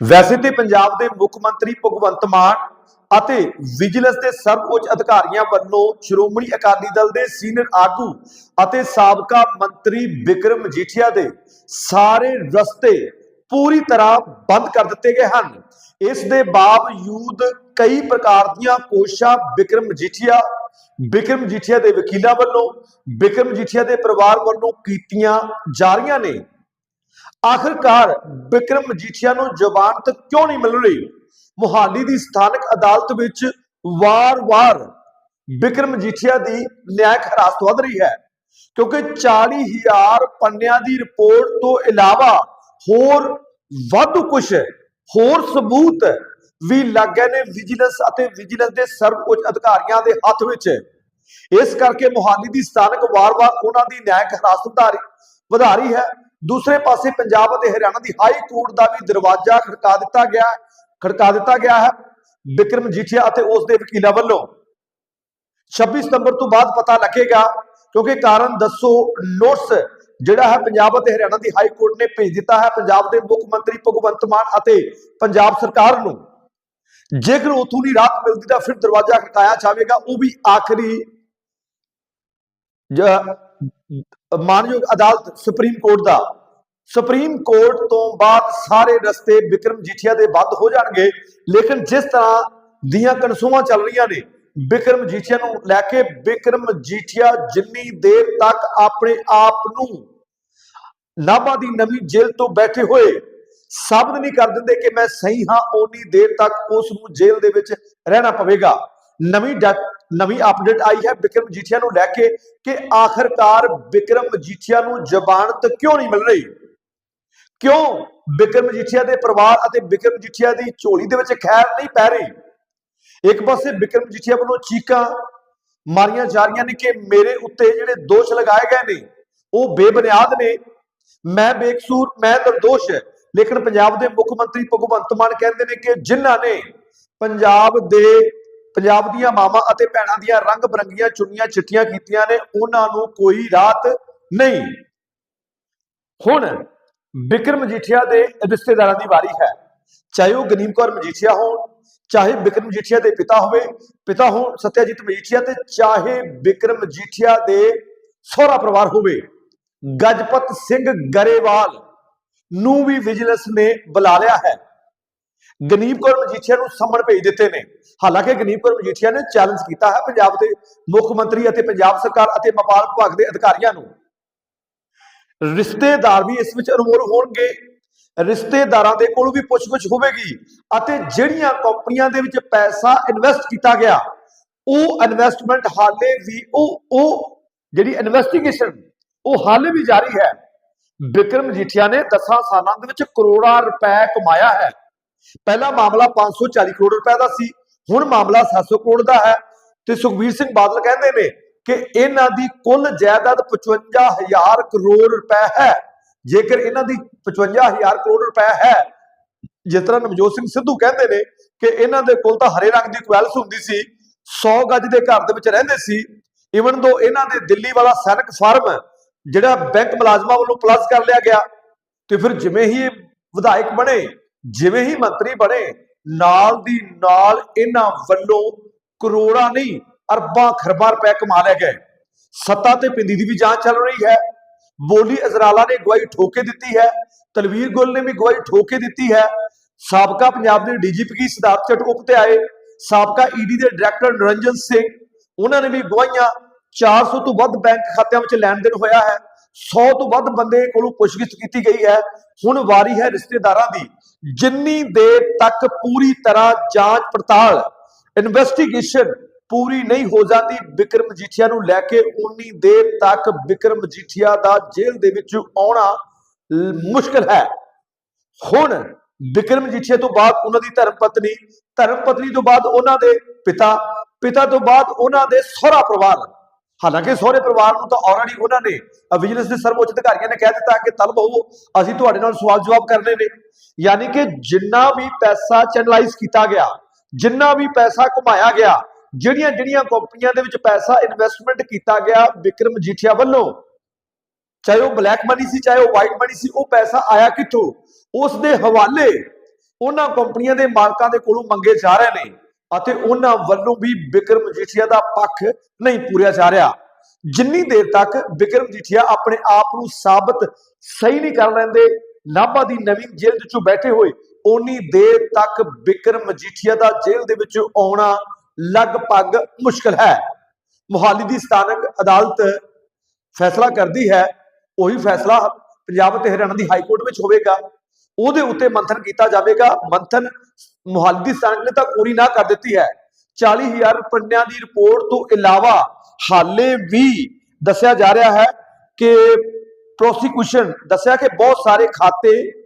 ਵੈਸੇ ਤੇ ਪੰਜਾਬ ਦੇ ਮੁੱਖ ਮੰਤਰੀ ਭਗਵੰਤ ਮਾਨ ਅਤੇ ਵਿਜੀਲੈਂਸ ਦੇ ਸਰਵਉੱਚ ਅਧਿਕਾਰੀਆਂ ਵੱਲੋਂ ਸ਼੍ਰੋਮਣੀ ਅਕਾਲੀ ਦਲ ਦੇ ਸੀਨੀਅਰ ਆਗੂ ਅਤੇ ਸਾਬਕਾ ਮੰਤਰੀ ਵਿਕਰਮ ਮਜੀਠੀਆ ਦੇ ਸਾਰੇ ਰਸਤੇ ਪੂਰੀ ਤਰ੍ਹਾਂ ਬੰਦ ਕਰ ਦਿੱਤੇ ਗਏ ਹਨ। ਇਸ ਦੇ ਬਾਵਜੂਦ ਕਈ ਪ੍ਰਕਾਰ ਦੀਆਂ ਕੋਸ਼ਿਸ਼ਾਂ ਵਿਕਰਮ ਮਜੀਠੀਆ ਵਿਕਰਮ ਮਜੀਠੀਆ ਦੇ ਵਕੀਲਾਂ ਵੱਲੋਂ, ਵਿਕਰਮ ਮਜੀਠੀਆ ਦੇ ਪਰਿਵਾਰ ਵੱਲੋਂ ਕੀਤੀਆਂ ਜਾ ਰਹੀਆਂ ਨੇ। ਆਖਰਕਾਰ ਵਿਕਰਮ ਮਜੀਠੀਆ ਨੂੰ ਜ਼ਮਾਨਤ ਕਿਉਂ ਨਹੀਂ ਮਿਲ ਰਹੀ? ਮੁਹਾਲੀ ਦੀ ਸਥਾਨਕ ਅਦਾਲਤ ਵਿੱਚ ਵਾਰ-ਵਾਰ ਵਿਕਰਮ ਮਜੀਠੀਆ ਦੀ ਨਿਆਇਕ ਹਿਰਾਸਤ ਵੱਧ ਰਹੀ ਹੈ, ਕਿਉਂਕਿ 40000 ਪੰਨਿਆਂ ਦੀ ਰਿਪੋਰਟ ਤੋਂ ਇਲਾਵਾ ਹੋਰ ਵਾਧੂ ਕੁਝ ਹੋਰ ਸਬੂਤ ਵੀ ਲੱਗ ਗਏ ਨੇ ਵਿਜੀਲੈਂਸ ਅਤੇ ਵਿਜੀਲੈਂਸ ਦੇ ਸਰਵਉੱਚ ਅਧਿਕਾਰੀਆਂ ਦੇ ਹੱਥ ਵਿੱਚ। ਇਸ ਕਰਕੇ ਮੁਹਾਲੀ ਦੀ ਸਥਾਨਕ ਵਾਰ-ਵਾਰ ਉਹਨਾਂ ਦੀ ਨਿਆਇਕ ਹਿਰਾਸਤ ਵਧਾਰੀ ਵਧਾ ਰਹੀ ਹੈ। ਦੂਸਰੇ ਪਾਸੇ ਪੰਜਾਬ ਅਤੇ ਹਰਿਆਣਾ ਦੀ ਹਾਈ ਕੋਰਟ ਦਾ ਵੀ ਦਰਵਾਜ਼ਾ ਖੜਕਾ ਦਿੱਤਾ ਗਿਆ ਖੜਕਾ ਦਿੱਤਾ ਗਿਆ ਹੈ ਵਿਕਰਮ ਜੀਠੀਆ ਅਤੇ ਉਸ ਦੇ ਵਕੀਲਾਂ ਵੱਲੋਂ। 26 ਸਤੰਬਰ ਤੋਂ ਬਾਅਦ ਪਤਾ ਲੱਗੇਗਾ ਕਿਉਂਕਿ ਕਾਰਨ ਦੱਸੋ, ਨੋਟਿਸ ਜਿਹੜਾ ਹੈ ਪੰਜਾਬ ਅਤੇ ਹਰਿਆਣਾ ਦੀ ਹਾਈ ਕੋਰਟ ਨੇ ਭੇਜ ਦਿੱਤਾ ਹੈ ਪੰਜਾਬ ਦੇ ਮੁੱਖ ਮੰਤਰੀ ਭਗਵੰਤ ਮਾਨ ਅਤੇ ਪੰਜਾਬ ਸਰਕਾਰ ਨੂੰ। ਜੇਕਰ ਉਥੋਂ ਦੀ ਰਾਤ ਮਿਲਦੀ ਤਾਂ ਫਿਰ ਦਰਵਾਜ਼ਾ ਖਟਕਾਇਆ ਜਾਵੇਗਾ, ਉਹ ਵੀ ਆਖਰੀ ਮਾਨਯੋਗ ਅਦਾਲਤ ਸੁਪਰੀਮ ਕੋਰਟ ਦਾ। ਸੁਪਰੀਮ ਕੋਰਟ ਤੋਂ ਬਾਅਦ ਸਾਰੇ ਰਸਤੇ ਵਿਕਰਮ ਜੀਠੀਆ ਦੇ ਬੰਦ ਹੋ ਜਾਣਗੇ। ਲੇਕਿਨ ਜਿਸ ਤਰ੍ਹਾਂ ਦੀਆਂ ਕਨਸੂਆਂ ਚੱਲ ਰਹੀਆਂ ਨੇ, ਵਿਕਰਮ ਜੀਠੀਆ ਨੂੰ ਲੈ ਕੇ ਵਿਕਰਮ ਜੀਠੀਆ ਜਿੰਨੀ ਦੇਰ ਤੱਕ ਆਪਣੇ ਆਪ ਨੂੰ ਨਾਭਾ ਦੀ ਨਵੀਂ ਜੇਲ੍ਹ ਤੋਂ ਬੈਠੇ ਹੋਏ ਸਾਬਤ ਨਹੀਂ ਕਰ ਦਿੰਦੇ ਕਿ ਮੈਂ ਸਹੀ ਹਾਂ, ਓਨੀ ਦੇਰ ਤੱਕ ਉਸ ਨੂੰ ਜੇਲ੍ਹ ਦੇ ਵਿੱਚ ਰਹਿਣਾ ਪਵੇਗਾ। ਨਵੀਂ ਡਾ- ਨਵੀਂ ਅਪਡੇਟ ਆਈ ਹੈ ਵਿਕਰਮ ਜੀਠੀਆ ਨੂੰ ਲੈ ਕੇ ਕਿ ਆਖਰਕਾਰ ਵਿਕਰਮ ਜੀਠੀਆ ਨੂੰ ਜ਼ਮਾਨਤ ਕਿਉਂ ਨਹੀਂ ਮਿਲ ਰਹੀ? ਕਿਉਂ? ਬਿਕਰਮ ਮਜੀਠੀਆ ਦੇ ਪਰਿਵਾਰ ਅਤੇ ਬਿਕਰਮ ਮਜੀਠੀਆ ਦੀ ਝੋਲੀ ਦੇ ਵਿੱਚ ਖੈਰ ਨਹੀਂ ਪੈ ਰਹੀ। ਇੱਕ ਪਾਸੇ ਬਿਕਰਮ ਜੀਠੀਆ ਵੱਲੋਂ ਚੀਕਾਂ ਮਾਰੀਆਂ ਜਾ ਰਹੀਆਂ ਨੇ ਕਿ ਮੇਰੇ ਉੱਤੇ ਜਿਹੜੇ ਦੋਸ਼ ਲਗਾਏ ਗਏ ਨੇ, ਉਹ ਬੇਬੁਨਿਆਦ ਨੇ। ਮੈਂ ਬੇਕਸੂਰ, ਮੈਂ ਨਿਰਦੋਸ਼ ਲੇਕਿਨ ਪੰਜਾਬ ਦੇ ਮੁੱਖ ਮੰਤਰੀ ਭਗਵੰਤ ਮਾਨ ਕਹਿੰਦੇ ਨੇ ਕਿ ਜਿਨ੍ਹਾਂ ਨੇ ਪੰਜਾਬ ਦੇ, ਪੰਜਾਬ ਦੀਆਂ ਮਾਵਾਂ ਅਤੇ ਭੈਣਾਂ ਦੀਆਂ ਰੰਗ ਬਰੰਗੀਆਂ ਚੁੰਨੀਆਂ ਚਿੱਠੀਆਂ ਕੀਤੀਆਂ ਨੇ, ਉਹਨਾਂ ਨੂੰ ਕੋਈ ਰਾਤ ਨਹੀਂ। ਹੁਣ ਬਿਕਰਮ ਮਜੀਠੀਆ ਦੇ ਰਿਸ਼ਤੇਦਾਰਾਂ ਦੀ ਵਾਰੀ ਹੈ। ਚਾਹੇ ਉਹ ਗਨੀਮ ਕੌਰ ਮਜੀਠੀਆ ਹੋਣ, ਚਾਹੇ ਬਿਕਰਮ ਮਜੀਠੀਆ ਦੇ ਪਿਤਾ ਹੋਵੇ, ਪਿਤਾ ਹੋਣ ਸਤਿਆਜੀਤ ਮਜੀਠੀਆ ਤੇ ਚਾਹੇ ਬਿਕਰਮ ਮਜੀਠੀਆ ਦੇ ਸਹੁਰਾ ਪਰਿਵਾਰ ਹੋਵੇ, ਗਜਪਤ ਸਿੰਘ ਗਰੇਵਾਲ ਨੂੰ ਵੀ ਵਿਜੀਲੈਂਸ ਨੇ ਬੁਲਾ ਲਿਆ ਹੈ। ਗਨੀਮ ਕੌਰ ਮਜੀਠੀਆ ਨੂੰ ਸੰਮਣ ਭੇਜ ਦਿੱਤੇ ਨੇ। ਹਾਲਾਂਕਿ ਗਨੀਮ ਕੌਰ ਮਜੀਠੀਆ ਨੇ ਚੈਲੰਜ ਕੀਤਾ ਹੈ ਪੰਜਾਬ ਦੇ ਮੁੱਖ ਮੰਤਰੀ ਅਤੇ ਪੰਜਾਬ ਸਰਕਾਰ ਅਤੇ ਵਪਾਰ ਵਿਭਾਗ ਦੇ ਅਧਿਕਾਰੀਆਂ ਨੂੰ। ਰਿਸ਼ਤੇਦਾਰ ਵੀ ਇਸ ਵਿੱਚ ਅਨਮੋਲ ਹੋਣਗੇ। ਰਿਸ਼ਤੇਦਾਰਾਂ ਦੇ ਕੋਲ ਵੀ ਪੁੱਛਗਿੱਛ ਹੋਵੇਗੀ ਅਤੇ ਜਿਹੜੀਆਂ ਕੰਪਨੀਆਂ ਦੇ ਵਿੱਚ ਪੈਸਾ ਇਨਵੈਸਟ ਕੀਤਾ ਗਿਆ, ਉਹ ਇਨਵੈਸਟਮੈਂਟ ਹਾਲੇ ਵੀ ਉਹ ਉਹ ਜਿਹੜੀ ਇਨਵੈਸਟੀਗੇਸ਼ਨ ਉਹ ਹਾਲੇ ਵੀ ਜਾਰੀ ਹੈ। ਵਿਕਰਮ ਜੀਠੀਆ ਨੇ 10 ਸਾਲਾਂ ਦੇ ਵਿੱਚ ਕਰੋੜਾਂ ਰੁਪਏ ਕਮਾਇਆ ਹੈ। ਪਹਿਲਾ ਮਾਮਲਾ 540 ਕਰੋੜ ਰੁਪਏ ਦਾ ਸੀ, ਹੁਣ ਮਾਮਲਾ 700 ਕਰੋੜ ਦਾ ਹੈ ਤੇ ਸੁਖਬੀਰ ਸਿੰਘ ਬਾਦਲ ਕਹਿੰਦੇ ਨੇ ਕਿ ਇਹਨਾਂ ਦੀ ਕੁੱਲ ਜਾਇਦਾਦ 55000 ਕਰੋੜ ਰੁਪਏ ਹੈ। ਜੇਕਰ ਇਹਨਾਂ ਦੀ 55000 ਕਰੋੜ ਰੁਪਏ ਹੈ, ਜਿਸ ਤਰ੍ਹਾਂ ਨਵਜੋਤ ਸਿੰਘ ਸਿੱਧੂ ਕਹਿੰਦੇ ਨੇ ਕਿ ਇਹਨਾਂ ਦੇ ਕੋਲ ਤਾਂ ਹਰੇ ਰੰਗ ਦੀ ਕੁਐਲਸ ਹੁੰਦੀ ਸੀ 100 ਗੱਜ ਦੇ ਘਰ ਦੇ ਵਿੱਚ ਰਹਿੰਦੇ ਸੀ। ਇਵਨ ਦੋ ਇਹਨਾਂ ਦੇ ਦਿੱਲੀ ਵਾਲਾ ਸੈਨਿਕ ਫਾਰਮ, ਜਿਹੜਾ ਬੈਂਕ ਮੁਲਾਜ਼ਮਾਂ ਵੱਲੋਂ ਪਲੱਸ ਕਰ ਲਿਆ ਗਿਆ, ਤੇ ਫਿਰ ਜਿਵੇਂ ਹੀ ਵਿਧਾਇਕ ਬਣੇ, ਜਿਵੇਂ ਹੀ ਮੰਤਰੀ ਬਣੇ, ਨਾਲ ਦੀ ਨਾਲ ਇਹਨਾਂ ਵੱਲੋਂ ਕਰੋੜਾਂ ਨਹੀਂ ਅਰਬਾਂ ਖਰਬਾਂ ਰੁਪਏ ਕਮਾ ਲੈ ਗਏ। ਸੱਤਾ ਤੇ ਪਿੰਦੀ ਦੀ ਵੀ ਜਾਂਚ ਚੱਲ ਰਹੀ ਹੈ। ਬੋਲੀ ਅਜ਼ਰਾਲਾ ਨੇ ਗਵਾਹੀ ਠੋਕੇ ਦਿੱਤੀ ਹੈ। ਤਲਵੀਰ ਗੁੱਲ ਨੇ ਵੀ ਗਵਾਹੀ ਠੋਕੇ ਦਿੱਤੀ ਹੈ। ਸਾਬਕਾ ਪੰਜਾਬ ਦੇ ਡੀਜੀਪੀ ਸਿਧਾਰਥ ਚਟੋਪ ਤੇ ਆਏ। ਸਾਬਕਾ ਈਡੀ ਦੇ ਡਾਇਰੈਕਟਰ ਨਿਰੰਜਨ ਸਿੰਘ, ਉਹਨਾਂ ਨੇ ਵੀ ਗਵਾਹੀਆਂ। 400 ਤੋਂ ਵੱਧ ਬੈਂਕ ਖਾਤਿਆਂ ਵਿੱਚ ਲੈਣ ਦੇਣ ਹੋਇਆ ਹੈ। 100 ਤੋਂ ਵੱਧ ਬੰਦੇ ਕੋਲੋਂ ਪੁੱਛਗਿੱਛ ਕੀਤੀ ਗਈ ਹੈ। ਹੁਣ ਵਾਰੀ ਹੈ ਰਿਸ਼ਤੇਦਾਰਾਂ ਦੀ। ਜਿੰਨੀ ਦੇਰ ਤੱਕ ਪੂਰੀ ਤਰ੍ਹਾਂ ਜਾਂਚ ਪੜਤਾਲ ਇਨਵੈਸਟੀਗੇਸ਼ਨ ਪੂਰੀ ਨਹੀਂ ਹੋ ਜਾਂਦੀ। ਵਿਕਰਮ ਮਜੀਠੀਆ ਨੂੰ ਲੈ ਕੇ ਉਨੀ ਦੇਰ ਤੱਕ ਵਿਕਰਮ ਮਜੀਠੀਆ ਦਾ ਜੇਲ੍ਹ ਦੇ ਵਿੱਚ ਆਉਣਾ ਲ- ਮੁਸ਼ਕਲ ਹੈ। ਹੁਣ ਵਿਕਰਮ ਮਜੀਠੀਆ ਤੋਂ ਬਾਅਦ ਉਹਨਾਂ ਦੀ ਧਰਮ ਪਤਨੀ ਧਰਮ ਪਤਨੀ ਤੋਂ ਬਾਅਦ ਉਹਨਾਂ ਦੇ ਪਿਤਾ ਪਿਤਾ ਤੋਂ ਬਾਅਦ ਉਹਨਾਂ ਦੇ ਸਹੁਰਾ ਪਰਿਵਾਰ। ਹਾਲਾਂਕਿ ਸਹੁਰੇ ਪਰਿਵਾਰ ਨੂੰ ਤਾਂ ਆਲਰੇਡੀ ਉਹਨਾਂ ਨੇ ਵਿਜੀਲੈਂਸ ਦੇ ਸਰਵਉੱਚ ਅਧਿਕਾਰੀਆਂ ਨੇ ਕਹਿ ਦਿੱਤਾ ਕਿ ਤਲਬ ਹੋ ਅਸੀਂ ਤੁਹਾਡੇ ਨਾਲ ਸਵਾਲ ਜਵਾਬ ਕਰਨੇ ਨੇ। ਯਾਨੀ ਕਿ ਜਿੰਨਾ ਵੀ ਪੈਸਾ ਚੈਨਲਾਈਜ਼ ਕੀਤਾ ਗਿਆ, ਜਿੰਨਾ ਵੀ ਪੈਸਾ ਕਮਾਇਆ ਗਿਆ ਜਿਹੜੀਆਂ ਜਿਹੜੀਆਂ ਕੰਪਨੀਆਂ ਦੇ ਵਿੱਚ ਪੈਸਾ ਇਨਵੈਸਟਮੈਂਟ ਕੀਤਾ ਗਿਆ ਵਿਕਰਮ ਜੀਠੀਆ ਵੱਲੋਂ, ਚਾਹੇ ਉਹ ਬਲੈਕ ਮਨੀ ਸੀ, ਚਾਹੇ ਉਹ ਵਾਈਟ ਮਨੀ ਸੀ, ਉਹ ਪੈਸਾ ਆਇਆ ਕਿੱਥੋਂ? ਉਸ ਦੇ ਹਵਾਲੇ ਉਹਨਾਂ ਕੰਪਨੀਆਂ ਦੇ ਮਾਲਕਾਂ ਦੇ ਕੋਲੋਂ ਮੰਗੇ ਜਾ ਰਹੇ ਨੇ ਅਤੇ ਉਹਨਾਂ ਵੱਲੋਂ ਵੀ ਬਿਕਰਮ ਮਜੀਠੀਆ ਦਾ ਪੱਖ ਨਹੀਂ ਪੂਰਿਆ ਜਾ ਰਿਹਾ। ਜਿੰਨੀ ਦੇਰ ਤੱਕ ਬਿਕਰਮ ਮਜੀਠੀਆ ਆਪਣੇ ਆਪ ਨੂੰ ਸਾਬਤ ਸਹੀ ਨਹੀਂ ਕਰ ਲੈਂਦੇ ਨਾਭਾ ਦੀ ਨਵੀਂ ਜੇਲ੍ਹ ਵਿੱਚੋਂ ਬੈਠੇ ਹੋਏ ਉਨੀ ਦੇਰ ਤੱਕ ਬਿਕਰਮ ਮਜੀਠੀਆ ਦਾ ਜੇਲ੍ਹ ਦੇ ਵਿੱਚ ਆਉਣਾ ਲਗਭਗ ਮੁਸ਼ਕਲ ਹੈ। ਮੁਹਾਲੀ ਦੀ ਸਥਾਨਕ ਅਦਾਲਤ ਫੈਸਲਾ ਕਰਦੀ ਹੈ। ਉਹੀ ਫੈਸਲਾ ਪੰਜਾਬ ਤੇ ਹਰਿਆਣਾ ਦੀ ਹਾਈ ਕੋਰਟ ਵਿੱਚ ਹੋਵੇਗਾ। ਉਹਦੇ ਉੱਤੇ ਮੰਥਨ ਕੀਤਾ ਜਾਵੇਗਾ। ਮੰਥਨ ਮੁਹਾਲੀ ਦੀ ਸਥਾਨਕ ਨੇ ਤਾਂ ਪੂਰੀ ਨਾ ਕਰ ਦਿੱਤੀ ਹੈ। 40000 ਪੰਨਿਆਂ ਦੀ ਰਿਪੋਰਟ ਤੋਂ ਇਲਾਵਾ ਹਾਲੇ ਵੀ ਦੱਸਿਆ ਜਾ ਰਿਹਾ ਹੈ ਕਿ ਪ੍ਰੋਸੀਕਿਊਸ਼ਨ ਦੱਸਿਆ ਕਿ ਬਹੁਤ ਸਾਰੇ ਖਾਤੇ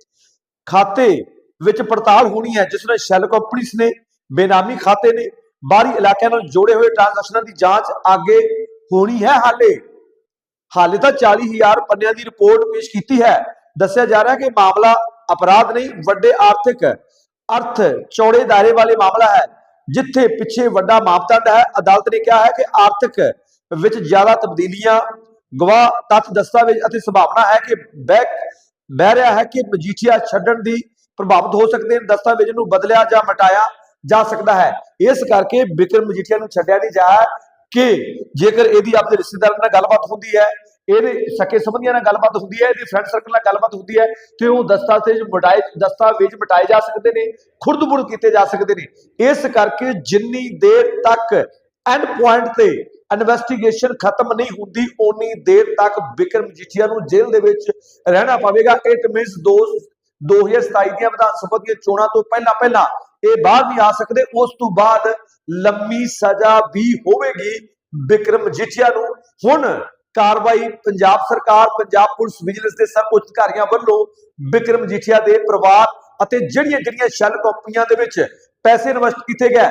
ਖਾਤੇ ਵਿੱਚ ਪੜਤਾਲ ਹੋਣੀ ਹੈ, ਜਿਸ ਨਾਲ ਸ਼ੈਲ ਕੰਪਨੀਆਂ ਨੇ ਬੇਨਾਮੀ ਖਾਤੇ ਨੇ। ਬਾਹਰੀ ਇਲਾਕਿਆਂ ਨਾਲ ਜੋੜੇ ਹੋਏ ਟ੍ਰਾਂਜੈਕਸ਼ਨਾਂ ਦੀ ਜਾਂਚ ਅੱਗੇ ਹੋਣੀ ਹੈ ਹਾਲੇ। ਹਾਲੇ ਤਾਂ 40000 ਪੰਨਿਆਂ ਦੀ ਰਿਪੋਰਟ ਪੇਸ਼ ਕੀਤੀ ਹੈ। ਦੱਸਿਆ ਜਾ ਰਿਹਾ ਕਿ ਮਾਮਲਾ ਅਪਰਾਧ ਨਹੀਂ, ਵੱਡੇ ਆਰਥਿਕ ਅਰਥ ਚੌੜੇ ਦਾਇਰੇ ਵਾਲੇ ਮਾਮਲਾ ਹੈ, ਜਿੱਥੇ ਪਿੱਛੇ ਵੱਡਾ ਮਾਪਦੰਡ ਹੈ। ਅਦਾਲਤ ਨੇ ਕਿਹਾ ਹੈ ਕਿ ਆਰਥਿਕ ਵਿੱਚ ਜ਼ਿਆਦਾ ਤਬਦੀਲੀਆਂ, ਗਵਾਹ ਤੱਥ ਦਸਤਾਵੇਜ਼ ਅਤੇ ਸੰਭਾਵਨਾ ਹੈ ਕਿ ਬੈਕ ਬਹਿ ਰਿਹਾ ਹੈ ਕਿ ਮਜੀਠੀਆ ਛੱਡਣ ਦੀ ਪ੍ਰਭਾਵਿਤ ਹੋ ਸਕਦੇ ਹਨ ਦਸਤਾਵੇਜ਼ ਨੂੰ ਬਦਲਿਆ ਜਾਂ ਮਟਾਇਆ ਜਾ ਸਕਦਾ ਹੈ। ਇਸ ਕਰਕੇ ਬਿਕਰਮ ਮਜੀਠੀਆ ਨੂੰ ਛੱਡਿਆ ਨਹੀਂ ਜਾ ਕਿ ਜੇਕਰ ਇਹਦੀ ਆਪਣੇ ਰਿਸ਼ਤੇਦਾਰਾਂ ਨਾਲ ਗੱਲਬਾਤ ਹੁੰਦੀ ਹੈ, ਇਹਦੇ ਸਕੇ ਸੰਬੰਧੀਆਂ ਨਾਲ ਗੱਲਬਾਤ ਹੁੰਦੀ ਹੈ, ਇਹਦੇ ਫਰੈਂਡ ਸਰਕਲ ਨਾਲ ਗੱਲਬਾਤ ਹੁੰਦੀ ਹੈ, ਤੇ ਉਹ ਦਸਤਾਵੇਜ਼ ਮਟਾਏ ਦਸਤਾਵੇਜ਼ ਮਟਾਏ ਜਾ ਸਕਦੇ ਨੇ ਖੁਰਦਬੁਰ ਕੀਤੇ ਜਾ ਸਕਦੇ ਨੇ। ਇਸ ਕਰਕੇ ਜਿੰਨੀ ਦੇਰ ਤੱਕ ਐਂਡ ਪੁਆਇੰਟ ਤੇ ਇਨਵੈਸਟੀਗੇਸ਼ਨ ਖਤਮ ਨਹੀਂ ਹੁੰਦੀ, ਓਨੀ ਦੇਰ ਤੱਕ ਬਿਕਰਮ ਜੀਠੀਆ ਨੂੰ ਜੇਲ੍ਹ ਦੇ ਵਿੱਚ ਰਹਿਣਾ ਪਵੇਗਾ। ਇਟ ਮੀਨਸ ਦੋ 2027 ਦੀਆਂ ਵਿਧਾਨ ਸਭਾ ਦੀਆਂ ਚੋਣਾਂ ਤੋਂ ਪਹਿਲਾਂ ਪਹਿਲਾਂ ਇਹ ਬਾਹਰ ਨਹੀਂ ਆ ਸਕਦੇ, ਉਸ ਤੋਂ ਬਾਅਦ ਲੰਮੀ ਸਜ਼ਾ ਵੀ ਹੋਵੇਗੀ ਬਿਕਰਮ ਜੀਠੀਆ ਨੂੰ। ਹੁਣ ਕਾਰਵਾਈ ਪੰਜਾਬ ਸਰਕਾਰ, ਪੰਜਾਬ ਪੁਲਿਸ ਵਿਜੀਲੈਂਸ ਦੇ ਸਰਵਉੱਚ ਅਧਿਕਾਰੀਆਂ ਵੱਲੋਂ ਬਿਕਰਮ ਜੀਠੀਆ ਦੇ ਪਰਿਵਾਰ ਅਤੇ ਜਿਹੜੀਆਂ ਜਿਹੜੀਆਂ ਸ਼ੈਲ ਕੰਪਨੀਆਂ ਦੇ ਵਿੱਚ ਪੈਸੇ ਇਨਵੈਸਟ ਕੀਤੇ ਗਏ,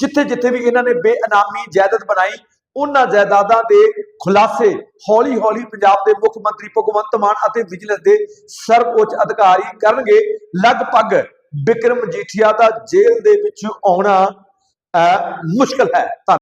ਜਿੱਥੇ ਜਿੱਥੇ ਵੀ ਇਹਨਾਂ ਨੇ ਬੇਅਨਾਮੀ ਜਾਇਦਾਦ ਬਣਾਈ, ਉਹਨਾਂ ਜਾਇਦਾਦਾਂ ਦੇ ਖੁਲਾਸੇ ਹੌਲੀ ਹੌਲੀ ਪੰਜਾਬ ਦੇ ਮੁੱਖ ਮੰਤਰੀ ਭਗਵੰਤ ਮਾਨ ਅਤੇ ਵਿਜੀਲੈਂਸ ਦੇ ਸਰਵਉੱਚ ਅਧਿਕਾਰੀ ਕਰਨਗੇ। ਲਗਭਗ ਬਿਕਰਮ ਜੀਠੀਆ ਦਾ ਜੇਲ੍ਹ ਦੇ ਵਿੱਚ ਆਉਣਾ ਅਹ, ਮੁਸ਼ਕਲ ਹੈ। ਧੰਨਵਾਦ।